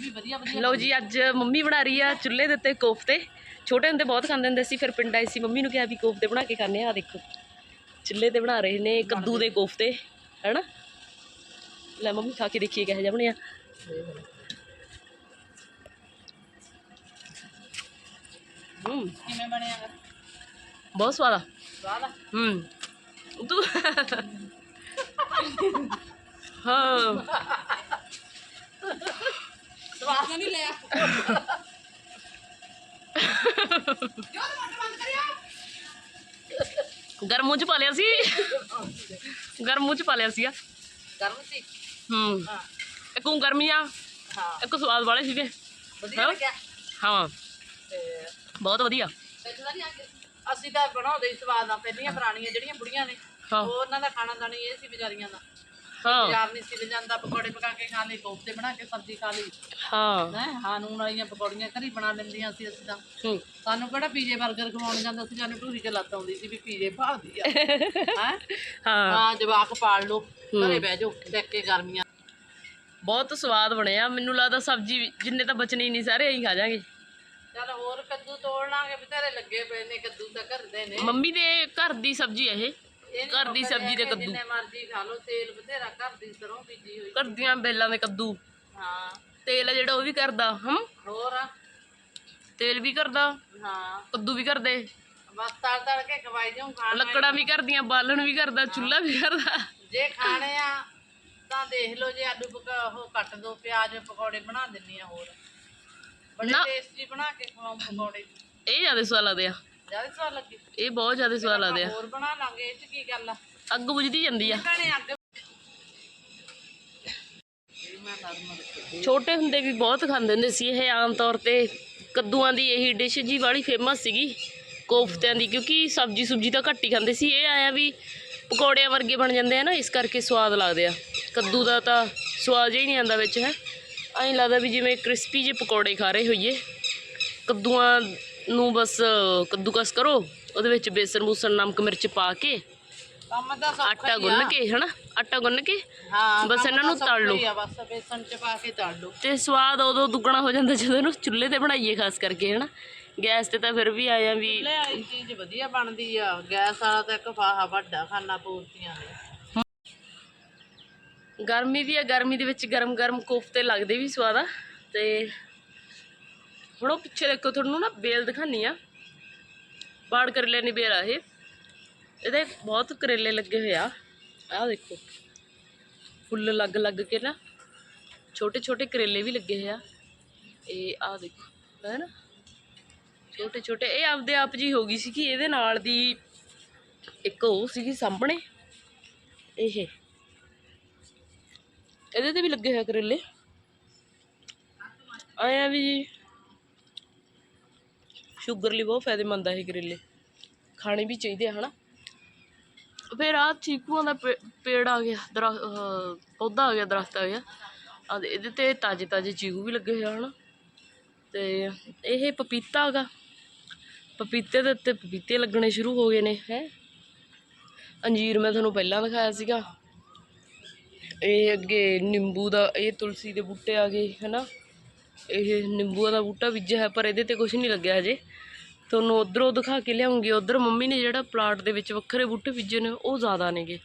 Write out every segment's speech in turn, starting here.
ਵੀ ਵਧੀਆ ਵਧੀਆ ਲਓ ਜੀ ਅੱਜ ਮੰਮੀ ਬਣਾ ਰਹੀ ਆ ਚੁੱਲ੍ਹੇ ਦੇ ਉੱਤੇ ਕੋਫਤੇ। ਛੋਟੇ ਹੁੰਦੇ ਬਹੁਤ ਖਾਂਦੇ ਹੁੰਦੇ ਸੀ ਫਿਰ ਪਿੰਡ ਆਈ ਸੀ। ਮੰਮੀ ਨੂੰ ਕਿਹਾ ਵੀ ਕੋਫਤੇ ਬਣਾ ਕੇ ਖਾਣੇ ਆ ਦੇਖੋ। ਚੁੱਲ੍ਹੇ ਤੇ ਬਣਾ ਰਹੇ ਨੇ ਕੱਦੂ ਦੇ ਕੋਫਤੇ ਹੈਨਾ? ਲੈ ਮੰਮੀ ਖਾ ਕੇ ਦੇਖੀਏ ਕਿਹੋ ਜਿਹਾ ਬਣਿਆ ਹੂੰ। ਕਿਵੇਂ ਬਣਿਆ? ਬਹੁਤ ਸਵਾਦ ਆ। ਸਵਾਦ ਆ? ਹੂੰ। ਤੂੰ ਹਾਂ। ਨਹੀਂ ਲਿਆ? ਗਰਮ ਮੂੰਹ ਚ ਪਾ ਲਿਆ ਸੀ। ਗਰਮ ਮੂੰਹ ਚ ਪਾ ਲਿਆ ਸੀ ਆ ਗਰਮ ਸੀ? ਹੂੰ। ਹਾਂ। ਇੱਕ ਉਹ ਗਰਮੀਆਂ ਹਾਂ। ਇੱਕ ਸਵਾਦ ਵਾਲੇ ਸੀਗੇ। ਵਧੀਆ ਹਾਂ। ਲੱਗਿਆ। ਹਾਂ। ਤੇ ਬਹੁਤ ਵਧੀਆ। ਨਹੀਂ ਅਸੀਂ ਤਾਂ ਬਣਾਉਂਦੇ ਹੀ ਸਵਾਦ ਨਾਲ ਪਹਿਲੀਆਂ ਪੁਰਾਣੀਆਂ ਜਿਹੜੀਆਂ ਬੁੜੀਆਂ ਨੇ ਹਾਂ। ਉਹ ਉਹਨਾਂ ਦਾ ਖਾਣਾ ਦਾਣੀ ਇਹ ਸੀ ਵਿਚਾਰੀਆਂ ਦਾ। ਹਾਂ। ਬਾਜ਼ਾਰ ਨਹੀਂ ਸੀ ਲਿਜਾਂਦਾ ਪਕੌੜੇ ਪਕਾ ਕੇ ਖਾ ਲਈ ਕੋਫਤੇ ਬਣਾ ਕੇ ਸਬਜ਼ੀ ਖਾ ਲਈ। ਹਾਂ। ਹੈ ਹਾਂ ਨੂਨ ਵਾਲੀਆਂ ਪਕੌੜੀਆਂ ਘਰੀ ਬਣਾ ਲੈਂਦੀਆਂ ਸੀ ਅਸੀਂ ਤਾਂ। ਹੂੰ। ਸਾਨੂੰ ਕਿਹੜਾ ਪੀਜੇ 버ਗਰ ਖਵਾਉਣ ਜਾਂਦਾ ਸੀ ਸਾਨੂੰ ਢੂਰੀ ਚ ਲੱਤ ਆਉਂਦੀ ਸੀ ਵੀ ਪੀਜੇ ਭਾਲਦੀ ਆ। ਹੈ? ਹਾਂ। ਹਾਂ ਜਵਾਕ ਪਾਲ ਲੋ ਘਰੇ ਬਹਿ ਜਾਓ ਦੇਖ ਕੇ ਗਰਮੀਆਂ। ਬਹੁਤ ਸਵਾਦ ਬਣਿਆ ਮੈਨੂੰ ਲੱਗਦਾ ਸਬਜ਼ੀ ਜਿੰਨੇ ਤਾਂ ਬਚਣੇ ਨਹੀਂ ਸਾਰੇ ਅਸੀਂ ਖਾ ਜਾਾਂਗੇ। ਚੱਲ ਹੋਰ ਕੱਦੂ ਤੋੜ ਲਾਂਗੇ ਬਥੇਰੇ ਲੱਗੇ ਪਏ ਨੇ ਕੱਦੂ ਤਾਂ ਘਰ ਦੇ ਨੇ। ਮੰਮੀ ਦੇ ਘਰ ਦੀ ਸਬਜ਼ੀ ਹੈ ਇਹ। ਘਰ ਦੀ ਸਬਜ਼ੀ ਦੇ ਕੱਦੂ। ਜਿੰਨੇ ਮਰਜ਼ੀ ਖਾ ਲਓ ਤੇਲ ਬਥੇਰਾ ਘਰ ਦੀ ਸਰੋਂ ਬੀਜੀ ਹੋਈ। ਘਰ ਦੀਆਂ ਬੇਲਾਂ ਦੇ ਕੱਦੂ। ਹਾਂ। ਤੇਲ ਆ ਜਿਹੜਾ ਉਹ ਵੀ ਕਰਦਾ ਹਮ? ਹੋਰ? ਤੇਲ ਵੀ ਕਰਦਾ ਹਾਂ। ਕੱਦੂ ਵੀ ਕਰਦੇ। ਬਸ ਤੜ ਤੜ ਕੇ ਖਵਾਈ ਜਾਉਂ ਖਾਣਾ ਲੱਕੜਾਂ ਵੀ ਕਰਦੀਆਂ ਬਾਲਣ ਵੀ ਕਰਦਾ ਚੁੱਲ੍ਹਾ ਵੀ ਕਰਦਾ। ਜੇ ਖਾਣੇ ਆ ਤਾਂ ਦੇਖ ਲਓ ਜੇ ਆਲੂ ਪਕਾ ਉਹ ਕੱਟ ਦੋ ਪਿਆਜ਼ ਪਕੌੜੇ ਬਣਾ ਦਿੰਨੀ ਆ ਹੋਰ। ਬੜੇ ਨਾ। ਟੇਸਟੀ ਬਣਾ ਕੇ ਖਵਾਉਂ ਪਕੌੜੇ। ਇਹ ਜ਼ਿਆਦਾ ਸਵਾਦ ਲੱਗਦੇ ਆ। ਜ਼ਿਆਦਾ ਸਵਾਦ ਲੱਗੇ। ਇਹ ਬਹੁਤ ਜ਼ਿਆਦਾ ਸਵਾਦ ਲੱਗਦੇ ਆ। ਹੋਰ ਬਣਾ ਲਾਂਗੇ ਇਹ ਚ ਕੀ ਗੱਲ ਆ? ਅੱਗ ਬੁਝਦੀ ਜਾਂਦੀ ਆ। ਭੈਣੇ ਅੱਗ ਛੋਟੇ ਹੁੰਦੇ ਵੀ ਬਹੁਤ ਖਾਂਦੇ ਹੁੰਦੇ ਸੀ ਇਹ ਆਮ ਤੌਰ ਤੇ ਕੱਦੂਆਂ ਦੀ ਇਹੀ ਡਿਸ਼ ਜੀ ਵਾਲੀ ਫੇਮਸ ਸੀਗੀ ਕੋਫਤਿਆਂ ਦੀ ਕਿਉਂਕਿ ਸਬਜੀ ਸੁਬਜੀ ਤਾਂ ਘੱਟ ਹੀ ਖਾਂਦੇ ਸੀ। ਇਹ ਆਇਆ ਵੀ ਪਕੌੜਿਆਂ ਵਰਗੇ ਬਣ ਜਾਂਦੇ ਆ ਨਾ ਇਸ ਕਰਕੇ ਸਵਾਦ ਲੱਗਦੇ ਆ। ਕੱਦੂ ਦਾ ਤਾਂ ਸਵਾਦ ਹੀ ਨਹੀਂ ਆਉਂਦਾ ਵਿੱਚ ਹੈ। ਐਂ ਲੱਗਦਾ ਵੀ ਜਿਵੇਂ ਕ੍ਰਿਸਪੀ ਜਿਹੇ ਪਕੌੜੇ ਖਾ ਰਹੇ ਹੋਈਏ। ਕੱਦੂਆਂ ਨੂੰ ਬਸ ਕੱਦੂਕਸ ਕਰੋ ਉਹਦੇ ਵਿੱਚ ਬੇਸਨ ਬੂਸਨ ਨਮਕ ਮਿਰਚ ਪਾ ਕੇ ਕੰਮ ਤਾਂ ਸੌਖਾ ਆਟਾ ਗੁੰਨ। ਕੇ ਹਨਾ? ਆਟਾ ਗੁੰਨ ਕੇ ਹਾਂ ਬਸ ਇਹਨਾਂ ਨੂੰ ਤਲ ਲਓ। ਸੌਖਾ ਹੀ ਆ, ਬਸ ਬੇਸਨ ਚ ਪਾ ਕੇ ਤਲ ਲਓ। ਤੇ ਸਵਾਦ ਉਦੋਂ ਦੁੱਗਣਾ ਹੋ ਜਾਂਦਾ ਜਦੋਂ ਇਹਨੂੰ ਚੁੱਲ੍ਹੇ ਤੇ ਬਣਾਈਏ ਖਾਸ ਕਰਕੇ ਹਨਾ? ਗੈਸ ਤੇ ਤਾਂ ਫਿਰ ਵੀ ਆਇਆ ਵੀ ਲੈ ਆਈ ਚੀਜ਼ ਵਧੀਆ ਬਣਦੀ ਆ। ਗੈਸ ਵਾਲਾ ਤਾਂ ਇੱਕ ਫਾਹਾ ਵੱਡਾ ਖਾਨਾ ਪੂਰਤੀਆਂ ਨੇ। ਗਰਮੀ ਵੀ ਆ ਗਰਮੀ ਦੇ ਵਿੱਚ ਗਰਮ ਗਰਮ ਕੋਫਤੇ ਲੱਗਦੇ ਵੀ ਸਵਾਦ ਆ ਤੇ ਹੁਣ ਉਹ ਪਿੱਛੇ ਦੇਖੋ, ਤੁਹਾਨੂੰ ਨਾ ਬੇਲ ਦਿਖਾਨੀ ਆ। ਬਾੜ ਕਰੇਲੇ ਨਹੀਂ ਬੇਲ ਆ ਇਹ। ਇਹਦੇ ਬਹੁਤ ਕਰੇਲੇ ਲੱਗੇ ਹੋਏ ਆ। ਆਹ ਦੇਖੋ, ਫੁੱਲ ਲੱਗ ਲੱਗ ਕੇ ਨਾ, ਛੋਟੇ ਛੋਟੇ ਕਰੇਲੇ ਵੀ ਲੱਗੇ ਹੋਏ ਆ। ਇਹ ਆਹ ਦੇਖੋ ਹੈ ਨਾ ਛੋਟੇ ਛੋਟੇ, ਇਹ ਆਪਦੇ ਆਪ ਜੀ ਹੋ ਗਈ ਸੀ ਕਿ ਇਹਦੇ ਨਾਲ ਦੀ ਇੱਕ ਉਹ ਸੀਗੀ ਸਾਹਮਣੇ। ਇਹ। ਇਹਦੇ ਤੇ ਵੀ ਲੱਗੇ ਹੋਏ ਕਰੇਲੇ। ਆਇਆ ਵੀ ਜੀ ਸ਼ੂਗਰ ਲਈ ਬਹੁਤ ਫਾਇਦੇਮੰਦ ਆ ਇਹ ਕਰੇਲੇ। ਖਾਣੇ ਵੀ ਚਾਹੀਦੇ ਆ, ਹਨਾ? ਫਿਰ ਆ ਚੀਕੂਆਂ ਦਾ ਪੇ- ਪੇੜ ਆ ਗਿਆ ਦਰਖਤ ਪੌਦਾ ਆ ਗਿਆ, ਦਰਖਤ ਆ ਗਿਆ। ਆ ਇਹਦੇ ਤੇ ਤਾਜ਼ੇ ਤਾਜ਼ੇ ਚੀਕੂ ਵੀ ਲੱਗੇ ਹੋਏ ਆ, ਹਨਾ? ਤੇ ਇਹ ਪਪੀਤਾ ਹੈਗਾ। ਪਪੀਤੇ ਦੇ ਉੱਤੇ ਪਪੀਤੇ ਲੱਗਣੇ ਸ਼ੁਰੂ ਹੋ ਗਏ ਨੇ, ਹੈ? ਅੰਜੀਰ ਮੈਂ ਤੁਹਾਨੂੰ ਪਹਿਲਾਂ ਦਿਖਾਇਆ ਸੀਗਾ। ਇਹ ਅੱਗੇ ਨਿੰਬੂ ਦਾ, ਇਹ ਤੁਲਸੀ ਦੇ ਬੂਟੇ ਆ ਗਏ, ਹਨਾ? ਇਹ ਨਿੰਬੂਆਂ ਦਾ ਬੂਟਾ ਬੀਜਿਆ ਹੈ ਪਰ ਇਹਦੇ ਤੇ ਕੁਝ ਨਹੀਂ ਲੱਗਿਆ ਹਜੇ। ਤੁਹਾਨੂੰ ਉਧਰੋਂ ਦਿਖਾ ਕੇ ਲਿਆਉਂਗੀ। ਉਧਰ ਮੰਮੀ ਨੇ ਜਿਹੜਾ ਪਲਾਟ ਦੇ ਵਿੱਚ ਵੱਖਰੇ ਬੂਟੇ ਬੀਜੇ ਨੇ, ਉਹ ਜ਼ਿਆਦਾ ਨੇਗੇ।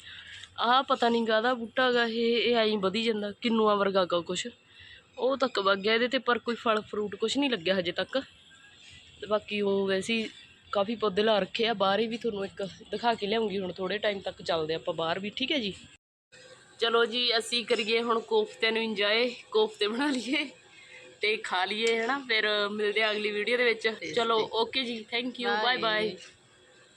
ਆਹ ਪਤਾ ਨਹੀਂ ਕਾਹਦਾ ਬੂਟਾ ਗਾ ਇਹ ਇਹ ਐਂ ਵਧੀ ਜਾਂਦਾ, ਕਿੰਨੂਆਂ ਵਰਗਾ ਗਾ ਕੁਛ। ਉਹ ਤੱਕ ਵਗ ਗਿਆ ਇਹਦੇ ਤੇ, ਪਰ ਕੋਈ ਫਲ ਫਰੂਟ ਕੁਛ ਨਹੀਂ ਲੱਗਿਆ ਹਜੇ ਤੱਕ। ਤੇ ਬਾਕੀ ਉਹ ਵੈਸੇ ਕਾਫੀ ਪੌਦੇ ਲਾ ਰੱਖੇ ਆ, ਬਾਹਰ ਹੀ ਵੀ ਤੁਹਾਨੂੰ ਇੱਕ ਦਿਖਾ ਕੇ ਲਿਆਉਂਗੀ, ਹੁਣ ਥੋੜੇ ਟਾਈਮ ਤੱਕ ਚੱਲਦੇ ਆਪਾਂ ਬਾਹਰ ਵੀ, ਠੀਕ ਹੈ ਜੀ? ਚਲੋ ਜੀ, ਅਸੀਂ ਕਰੀਏ ਹੁਣ ਕੋਫਤੇ ਨੂੰ ਇੰਜੋਏ, ਕੋਫਤੇ ਬਣਾ ਲਈਏ। ਤੇ ਖਾ ਲਈਏ ਹਨਾ? ਫਿਰ ਮਿਲਦੇ ਆ ਅਗਲੀ ਵੀਡੀਓ ਦੇ ਵਿੱਚ। ਚਲੋ ਓਕੇ ਜੀ। Thank you bye bye